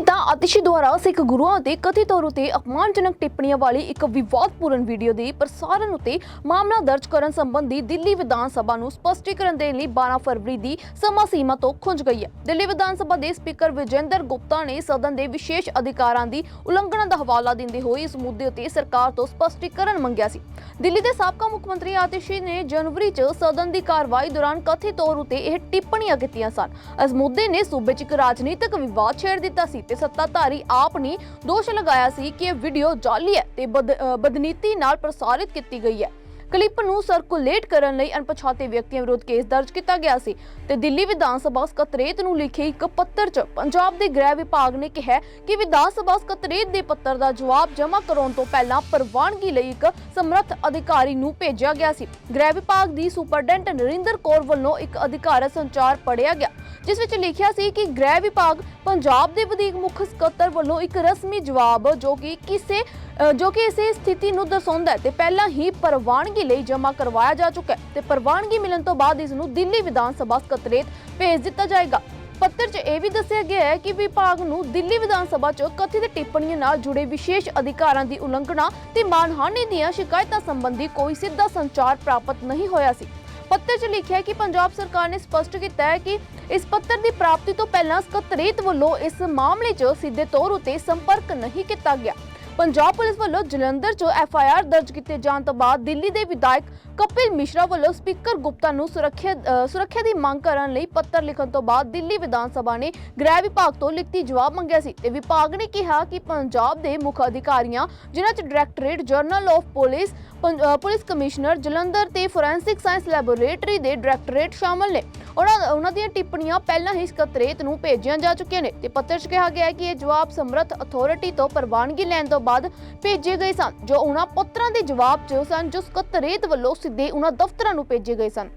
ਅਭਿਨੇਤਾ ਆਤਿਸ਼ੀ ਦੁਆਰਾ ਸਿੱਖ ਗੁਰੂਆਂ ਅਤੇ ਕਥਿਤ ਤੌਰ ਉਤੇ ਅਪਮਾਨਜਨਕ ਟਿੱਪਣੀਆਂ ਵਾਲੀ ਇੱਕ ਵਿਵਾਦਪੂਰਨ ਵੀਡੀਓ ਦੇ ਪ੍ਰਸਾਰਣ ਉਤੇ ਮਾਮਲਾ ਦਰਜ ਕਰਨ ਸੰਬੰਧੀ ਦਿੱਲੀ ਵਿਧਾਨ ਸਭਾ ਨੂੰ ਸਪਸ਼ਟੀਕਰਨ ਦੇਣ ਲਈ 12 ਫਰਵਰੀ ਦੀ ਸਮਾਂ ਸੀਮਾ ਤੋਂ ਖੁੰਝ ਗਈ ਹੈ। ਦਿੱਲੀ ਵਿਧਾਨ ਸਭਾ ਦੇ ਸਪੀਕਰ ਵਿਜੇਂਦਰ ਗੁਪਤਾ ਨੇ ਸਦਨ ਦੇ ਵਿਸ਼ੇਸ਼ ਅਧਿਕਾਰਾਂ ਦੀ ਉਲੰਘਣਾ ਦਾ ਹਵਾਲਾ ਦਿੰਦੇ ਹੋਏ ਇਸ ਮੁੱਦੇ ਉਤੇ ਸਰਕਾਰ ਤੋਂ ਸਪਸ਼ਟੀਕਰਨ ਮੰਗਿਆ ਸੀ। ਦਿੱਲੀ ਦੇ ਸਾਬਕਾ ਮੁੱਖ ਮੰਤਰੀ ਆਤਿਸ਼ੀ ਨੇ ਜਨਵਰੀ 'ਚ ਸਦਨ ਦੀ ਕਾਰਵਾਈ ਦੌਰਾਨ ਕਥਿਤ ਤੌਰ ਉਤੇ ਇਹ ਟਿੱਪਣੀਆਂ ਕੀਤੀਆਂ ਸਨ। ਇਸ ਮੁੱਦੇ ਨੇ ਸੂਬੇ 'ਚ ਇੱਕ ਰਾਜਨੀਤਿਕ ਵਿਵਾਦ ਛੇੜ ਦਿੱਤਾ ਸੀ। ਤੇ ਸੱਤਾਧਾਰੀ ਆਪ ਨੇ ਦੋਸ਼ ਲਗਾਇਆ ਸੀ ਕਿ ਇਹ ਵੀਡੀਓ ਜਾਲੀ ਹੈ ਤੇ ਬਦਨੀਤੀ ਨਾਲ ਪ੍ਰਸਾਰਿਤ ਕੀਤੀ ਗਈ ਹੈ। ਕਲਿੱਪ ਨੂੰ ਸਰਕੂਲੇਟ ਕਰਨ ਲਈ ਅਣਪਛਾਤੇ ਵਿਅਕਤੀਆਂ ਵਿਰੁੱਧ ਕੇਸ ਦਰਜ ਕੀਤਾ ਗਿਆ ਸੀ ਤੇ ਦਿੱਲੀ ਵਿਧਾਨ ਸਭਾ ਸਕੱਤਰੇਤ ਨੂੰ ਲਿਖੇ ਇੱਕ ਪੱਤਰ 'ਚ ਪੰਜਾਬ ਦੇ ਗ੍ਰਹਿ ਵਿਭਾਗ ਨੇ ਕਿਹਾ ਕਿ ਵਿਧਾਨ ਸਭਾ ਸਕੱਤਰੇਤ ਦੇ ਪੱਤਰ ਦਾ ਜਵਾਬ ਜਮ੍ਹਾਂ ਕਰਾਉਣ ਤੋਂ ਪਹਿਲਾਂ ਪ੍ਰਵਾਨਗੀ ਲਈ ਇੱਕ ਸਮਰੱਥ ਅਧਿਕਾਰੀ ਨੂੰ ਭੇਜਿਆ ਗਿਆ ਸੀ। ਗ੍ਰਹਿ ਵਿਭਾਗ ਦੀ ਸੁਪਰਡੈਂਟ ਨਰਿੰਦਰ ਕੌਰ ਵੱਲੋਂ ਇੱਕ ਅਧਿਕਾਰਤ ਸੰਚਾਰ ਪੜਿਆ ਗਿਆ। ਜਿਸ ਵਿੱਚ ਲਿਖਿਆ ਸੀ ਕਿ ਗ੍ਰਹਿ ਵਿਭਾਗ ਪੰਜਾਬ ਦੇ ਵਧੀਕ ਮੁੱਖ ਸਕੱਤਰ ਵੱਲੋਂ ਇੱਕ ਰਸਮੀ ਜਵਾਬ ਜੋ ਕਿ ਕਿਸੇ ਜੋ ਕਿ ਇਸੇ ਸਥਿਤੀ ਨੂੰ ਦਰਸਾਉਂਦਾ ਹੈ ਤੇ ਪਹਿਲਾਂ ਹੀ ਪ੍ਰਵਾਨਗੀ ਲਈ ਜਮ੍ਹਾਂ ਕਰਵਾਇਆ ਜਾ ਚੁੱਕਾ ਹੈ ਤੇ ਪ੍ਰਵਾਨਗੀ ਮਿਲਣ ਤੋਂ ਬਾਅਦ ਇਸ ਨੂੰ ਦਿੱਲੀ ਵਿਧਾਨ ਸਭਾ ਸਕੱਤਰੇਤ ਭੇਜ ਦਿੱਤਾ ਜਾਏਗਾ। ਪੱਤਰ 'ਚ ਇਹ ਵੀ ਦੱਸਿਆ ਗਿਆ ਹੈ ਕਿ ਵਿਭਾਗ ਨੂੰ ਦਿੱਲੀ ਵਿਧਾਨ ਸਭਾ 'ਚ ਕਥਿਤ ਟਿੱਪਣੀਆਂ ਨਾਲ ਜੁੜੇ ਵਿਸ਼ੇਸ਼ ਅਧਿਕਾਰਾਂ ਦੀ ਉਲੰਘਣਾ ਤੇ ਮਾਨਹਾਨੀ ਦੀਆਂ ਸ਼ਿਕਾਇਤਾਂ ਸੰਬੰਧੀ ਕੋਈ ਸਿੱਧਾ ਸੰਚਾਰ ਪ੍ਰਾਪਤ ਨਹੀਂ ਹੋਇਆ ਸੀ। ਪੱਤਰ 'ਚ ਲਿਖਿਆ ਕਿ ਪੰਜਾਬ ਸਰਕਾਰ ਨੇ ਸਪਸ਼ਟ ਕੀਤਾ ਹੈ ਕਿ ਇਸ ਪੱਤਰ ਦੀ ਪ੍ਰਾਪਤੀ ਤੋਂ ਪਹਿਲਾਂ ਸਕੱਤਰੇਤ ਵੱਲੋਂ ਇਸ ਮਾਮਲੇ 'ਚ ਸਿੱਧੇ ਤੌਰ ਉਤੇ ਸੰਪਰਕ ਨਹੀਂ ਕੀਤਾ ਗਿਆ। ਪੰਜਾਬ ਪੁਲਿਸ ਵੱਲੋਂ ਜਲੰਧਰ 'ਚ ਐਫ ਆਈ ਆਰ ਦਰਜ ਕੀਤੇ ਜਾਣ ਤੋਂ ਬਾਅਦ ਦਿੱਲੀ ਦੇ ਵਿਧਾਇਕ ਕਪਿਲ ਮਿਸ਼ਰਾ ਵੱਲੋਂ ਸਪੀਕਰ ਗੁਪਤਾ ਨੂੰ ਸੁਰੱਖਿਆ ਸੁਰੱਖਿਆ ਦੀ ਮੰਗ ਕਰਨ ਲਈ ਪੱਤਰ ਲਿਖਣ ਤੋਂ ਬਾਅਦ ਦਿੱਲੀ ਵਿਧਾਨ ਸਭਾ ਨੇ ਗ੍ਰਹਿ ਵਿਭਾਗ ਤੋਂ ਲਿਖਤੀ ਜਵਾਬ ਮੰਗਿਆ ਸੀ ਤੇ ਵਿਭਾਗ ਨੇ ਕਿਹਾ ਕਿ ਪੰਜਾਬ ਦੇ ਮੁੱਖ ਅਧਿਕਾਰੀਆਂ, ਜਿਨ੍ਹਾਂ 'ਚ directorate, general of police police commissioner, Jalandhar ਤੇ ਫੋਰੈਂਸਿਕ ਸਾਇੰਸ ਲੈਬੋਰੇਟਰੀ ਦੇ ਡਾਇਰੈਕਟੋਰੇਟ ਸ਼ਾਮਲ ਨੇ। ਉਹਨਾਂ ਉਹਨਾਂ ਦੀਆਂ ਟਿੱਪਣੀਆਂ ਪਹਿਲਾਂ ਹੀ ਸਕੱਤਰੇਤ ਨੂੰ ਭੇਜੀਆਂ ਜਾ ਚੁੱਕੀਆਂ ਨੇ ਤੇ ਪੱਤਰ 'ਚ ਕਿਹਾ ਗਿਆ ਹੈ ਕਿ ਇਹ ਜਵਾਬ ਸਮਰੱਥ ਅਥਾਰਟੀ ਤੋਂ ਪ੍ਰਵਾਨਗੀ ਲੈਣ ਤੋਂ ਬਾਅਦ ਭੇਜੇ ਗਏ ਸਨ, ਜੋ ਉਹਨਾਂ ਪੱਤਰਾਂ ਦੇ ਜਵਾਬ 'ਚ ਸਨ, ਜੋ ਸਕੱਤਰੇਤ ਵੱਲੋਂ ਸਿੱਧੇ ਉਹਨਾਂ ਦਫ਼ਤਰਾਂ ਨੂੰ ਭੇਜੇ ਗਏ ਸਨ।